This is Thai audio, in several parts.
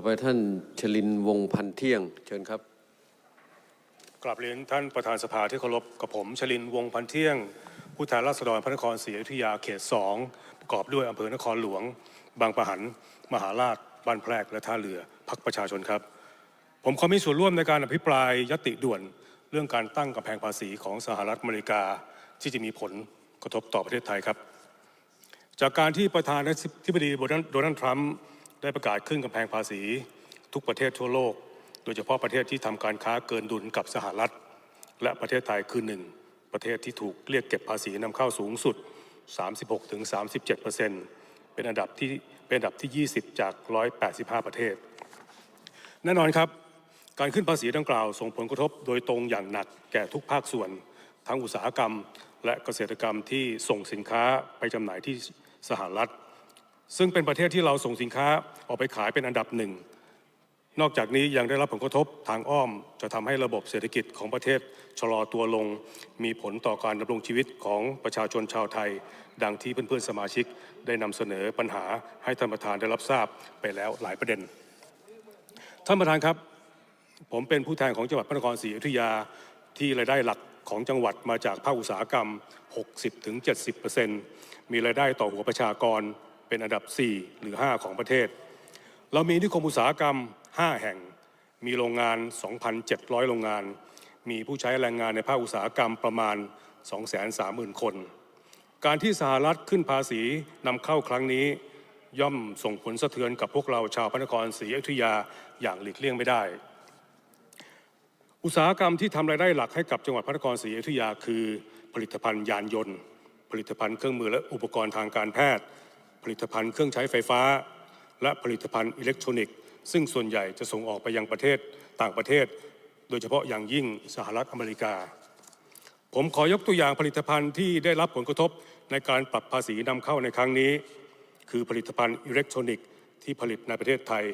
ต่อไปท่านชลินวงพันเที่ยง เชิญครับกราบเรียนท่านประธานสภาที่เคารพกับผมชลินวงพันเที่ยง ผู้แทนราษฎรพระนครศรีอยุธยาเขตสองประกอบด้วยอำเภอนครหลวง บางปะหัน มหาราชบ้านแพรกและท่าเรือพักประชาชนครับ ผมขอมีส่วนร่วมในการอภิปรายยติด่วนเรื่องการตั้งกำแพงภาษีของสหรัฐอเมริกาที่จะมีผลกระทบต่อประเทศไทยครับ จากการที่ประธานาธิบดีโดนัลด์ทรัมป์ ได้ประกาศขึ้นกำแพงภาษี ทุกประเทศทั่วโลก โดยเฉพาะประเทศที่ทำการค้าเกินดุลกับสหรัฐ และประเทศไทยคือหนึ่งประเทศที่ถูกเรียกเก็บภาษีนำเข้าสูงสุด 36-37%เป็นอันดับที่เป็นอันดับที่ 20 จาก 185 ประเทศ แน่นอนครับ การขึ้นภาษีดังกล่าวส่งผลกระทบโดยตรงอย่างหนักแก่ทุกภาคส่วน ทั้งอุตสาหกรรม และเกษตรกรรมที่ส่งสินค้าไปจำหน่ายที่สหรัฐ ซึ่งเป็นประเทศที่เราส่งสินค้าออกไปขายเป็นอันดับหนึ่ง นอกจากนี้ยังได้รับผลกระทบทางอ้อม จะทำให้ระบบเศรษฐกิจของประเทศชะลอตัวลง มีผลต่อการดำรงชีวิตของประชาชนชาวไทย ดังที่เพื่อนๆสมาชิกได้นำเสนอปัญหาให้ท่านประธานได้รับทราบไปแล้วหลายประเด็น ท่านประธานครับ ผมเป็นผู้แทนของจังหวัดพระนครศรีอยุธยาที่รายได้หลักของจังหวัดมาจากภาคอุตสาหกรรม 60-70%มีรายได้ต่อหัวประชากร เป็นอันดับ 4 หรือ 5 ของประเทศ เรามีนิคมอุตสาหกรรม 5 แห่ง มีโรงงาน 2,700 โรงงาน มีผู้ใช้แรงงานในภาคอุตสาหกรรมประมาณ 230,000 คน การที่สหรัฐขึ้นภาษีนำเข้าครั้งนี้ ย่อมส่งผลสะเทือนกับพวกเราชาวพระนครศรีอยุธยาอย่างหลีกเลี่ยงไม่ได้ อุตสาหกรรมที่ทำรายได้หลักให้กับจังหวัดพระนครศรีอยุธยาคือ ผลิตภัณฑ์ยานยนต์ผลิตภัณฑ์เครื่องมือและอุปกรณ์ทางการแพทย์ ผลิตภัณฑ์เครื่องใช้ไฟฟ้า และผลิตภัณฑ์อิเล็กทรอนิกส์ ซึ่งส่วนใหญ่จะส่งออกไปยังประเทศต่างประเทศ โดยเฉพาะอย่างยิ่งสหรัฐอเมริกา ผมขอยกตัวอย่างผลิตภัณฑ์ที่ได้รับผลกระทบในการปรับภาษีนำเข้าในครั้งนี้ คือผลิตภัณฑ์อิเล็กทรอนิกส์ที่ผลิตในประเทศไทย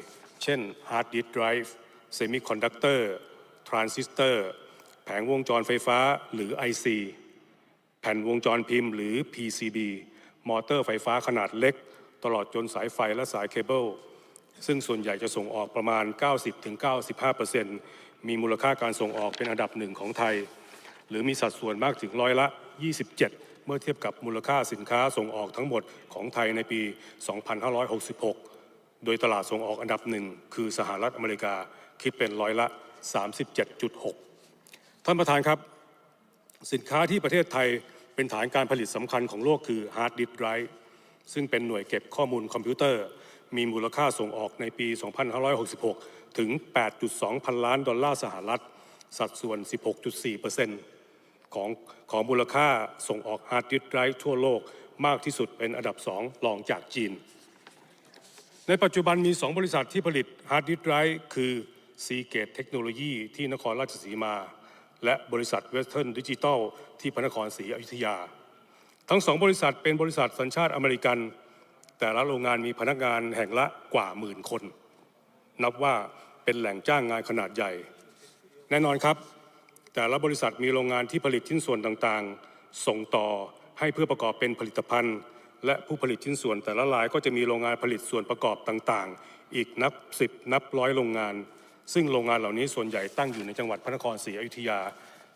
เช่นฮาร์ดดิสก์ไดรฟ์เซมิคอนดักเตอร์ทรานซิสเตอร์แผงวงจรไฟฟ้าหรือ IC แผ่นวงจรพิมพ์หรือ PCB มอเตอร์ไฟฟ้าขนาดเล็ก ตลอดจนสายไฟและสายเคเบิลซึ่งส่วนใหญ่จะส่งออกประมาณ 90-95%มีมูลค่าการส่งออกเป็นอันดับหนึ่งของไทย หรือมีสัดส่วนมากถึงร้อยละ 27 เมื่อเทียบกับมูลค่าสินค้าส่งออกทั้งหมดของไทยในปี 2566 โดยตลาดส่งออกอันดับหนึ่งคือสหรัฐอเมริกาคิดเป็นร้อยละ 37.6 ท่านประธานครับ สินค้าที่ประเทศไทย เป็นฐานการผลิตสำคัญของโลกคือฮาร์ดดิสก์ไรฟ์ซึ่งเป็นหน่วยเก็บข้อมูลคอมพิวเตอร์ มีมูลค่าส่งออกในปี 2566 ถึง 8.2 พันล้านดอลลาร์สหรัฐ สัดส่วน 16.4%ของของมูลค่าส่งออกฮาร์ดดิสก์ไรฟ์ทั่วโลกมากที่สุดเป็นอันดับ 2 รองจากจีน ในปัจจุบันมี 2 บริษัทที่ผลิตฮาร์ดดิสก์ไรฟ์คือ Seagate Technology ที่นครราชสีมา และบริษัท Western Digital ที่พระนครศรีอยุธยา ทั้งสองบริษัทเป็นบริษัทสัญชาติอเมริกัน แต่ละโรงงานมีพนักงานแห่งละกว่าหมื่นคน นับว่าเป็นแหล่งจ้างงานขนาดใหญ่ แน่นอนครับ แต่ละบริษัทมีโรงงานที่ผลิตชิ้นส่วนต่างๆ ส่งต่อให้เพื่อประกอบเป็นผลิตภัณฑ์ และผู้ผลิตชิ้นส่วนแต่ละรายก็จะมีโรงงานผลิตส่วนประกอบต่างๆ อีกนับสิบนับร้อยโรงงาน ซึ่งโรงงานเหล่านี้ส่วนใหญ่ตั้งอยู่ในจังหวัดพระนครศรีอยุธยา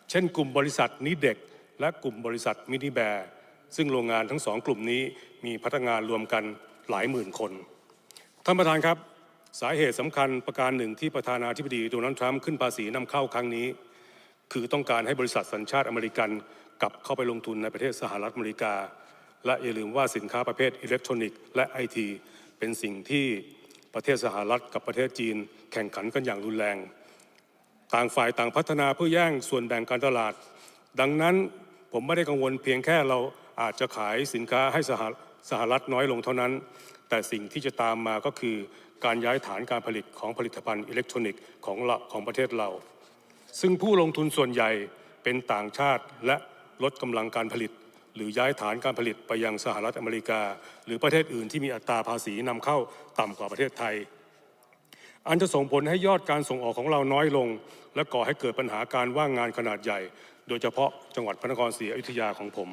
เช่น กลุ่มบริษัทนิเด็ก และกลุ่มบริษัทมินิแบร์ ซึ่งโรงงานทั้งสองกลุ่มนี้มีพนักงานรวมกันหลายหมื่นคน ท่านประธานครับ สาเหตุสำคัญประการหนึ่งที่ประธานาธิบดีโดนัลด์ทรัมป์ขึ้นภาษีนำเข้าครั้งนี้ คือต้องการให้บริษัทสัญชาติอเมริกันกลับเข้าไปลงทุนในประเทศสหรัฐอเมริกา และอย่าลืมว่าสินค้าประเภทอิเล็กทรอนิกส์และไอทีเป็นสิ่งที่ ประเทศสหรัฐกับประเทศจีน แข่งขันกันอย่างรุนแรง ต่างฝ่ายต่างพัฒนาเพื่อแย่งส่วนแบ่งการตลาด ดังนั้นผมไม่ได้กังวลเพียงแค่เราอาจจะขายสินค้าให้สหสหรัฐน้อยลงเท่านั้น แต่สิ่งที่จะตามมาก็คือการย้ายฐานการผลิตของผลิตภัณฑ์อิเล็กทรอนิกส์ของราของประเทศเรา ซึ่งผู้ลงทุนส่วนใหญ่เป็นต่างชาติและลดกำลังการผลิต หรือย้ายฐานการผลิตไปยังสหรัฐอเมริกา หรือประเทศอื่นที่มีอัตราภาษีนำเข้าต่ำกว่าประเทศไทย อันจะส่งผลให้ยอดการส่งออกของเราน้อยลง และก่อให้เกิดปัญหาการว่างงานขนาดใหญ่ โดยเฉพาะจังหวัดพระนครศรีอยุธยาของผม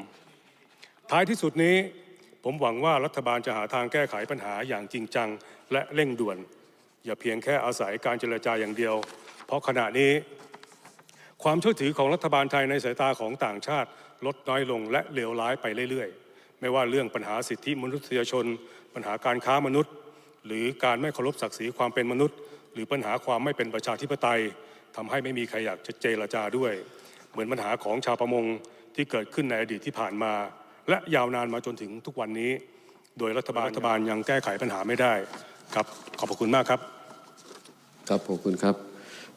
ท้ายที่สุดนี้ผมหวังว่ารัฐบาลจะหาทางแก้ไขปัญหาอย่างจริงจัง และเร่งด่วน อย่าเพียงแค่อาศัยการเจรจาอย่างเดียว เพราะขณะนี้ ความเชื่อถือของรัฐบาลไทยในสายตาของต่างชาติ ลดน้อยลงและเลวร้ายไปเรื่อยๆ ไม่ว่าเรื่องปัญหาสิทธิมนุษยชน ปัญหาการค้ามนุษย์ หรือการไม่เคารพศักดิ์ศรีความเป็นมนุษย์ หรือปัญหาความไม่เป็นประชาธิปไตยทำให้ไม่มีใครอยากจะเจรจาด้วย เหมือนปัญหาของชาวประมงที่เกิดขึ้นในอดีตที่ผ่านมา และยาวนานมาจนถึงทุกวันนี้ โดยรัฐบาลรัฐบาลยังแก้ไขปัญหาไม่ได้ครับขอบพระคุณมากครับ ครับขอบคุณครับ